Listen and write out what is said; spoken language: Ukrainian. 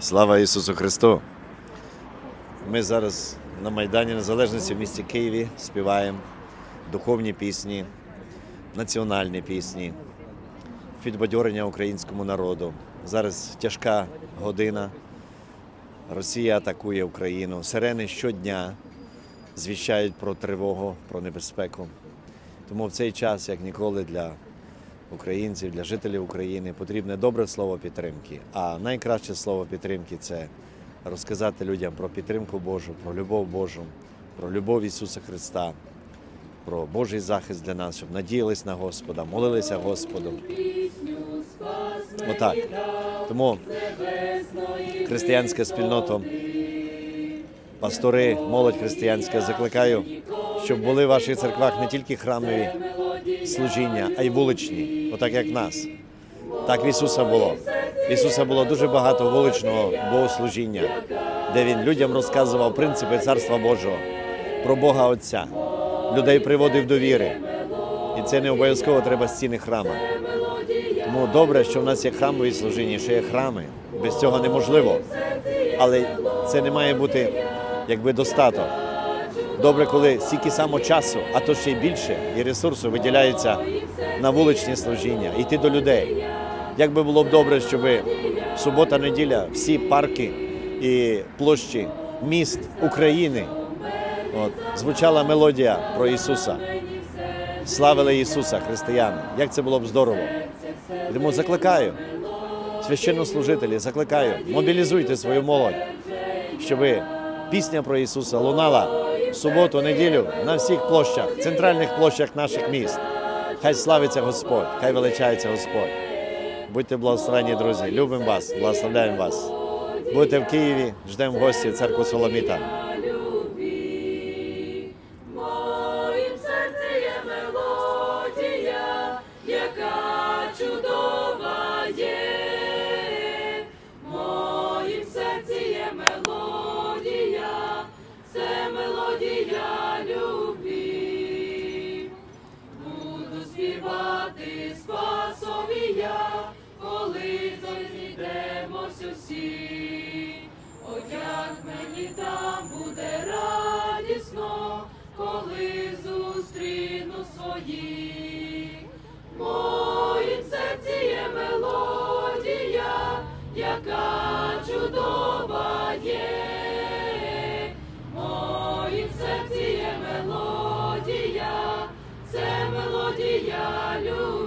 Слава Ісусу Христу! Ми зараз на Майдані Незалежності в місті Києві співаємо духовні пісні, національні пісні, підбадьорення українському народу. Зараз тяжка година. Росія атакує Україну. Сирени щодня звіщають про тривогу, про небезпеку. Тому в цей час, як ніколи, для українців, для жителів України потрібне добре слово підтримки. А найкраще слово підтримки це розказати людям про підтримку Божу, про любов Божу, про любов Ісуса Христа, про Божий захист для нас, щоб надіялись на Господа, молилися Господу. Отак. Тому християнська спільнота, пастори, молодь християнська, закликаю, щоб були в ваших церквах не тільки храмові служіння, а й вуличні, отак як в нас. Так в Ісуса було. В Ісуса було дуже багато вуличного богослужіння, де Він людям розказував принципи Царства Божого, про Бога Отця, людей приводив до віри. І це не обов'язково треба стіни храма. Тому добре, що в нас є храмові служіння, що є храми. Без цього неможливо. Але це не має бути якби достаток. Добре, коли стільки само часу, а то ще й більше, і ресурсу виділяється на вуличні служіння, йти до людей. Як би було б добре, щоб субота-неділя всі парки і площі міст України от, звучала мелодія про Ісуса. Славили Ісуса, християни. Як це було б здорово. Тому закликаю, священнослужителі, закликаю, мобілізуйте свою молодь, щоб пісня про Ісуса лунала суботу, неділю на всіх площах, центральних площах наших міст. Хай славиться Господь, хай величається Господь. Будьте благословені, друзі. Любимо вас, благословляємо вас. Будьте в Києві, ждемо гості церкву Соломіта. Hallelujah.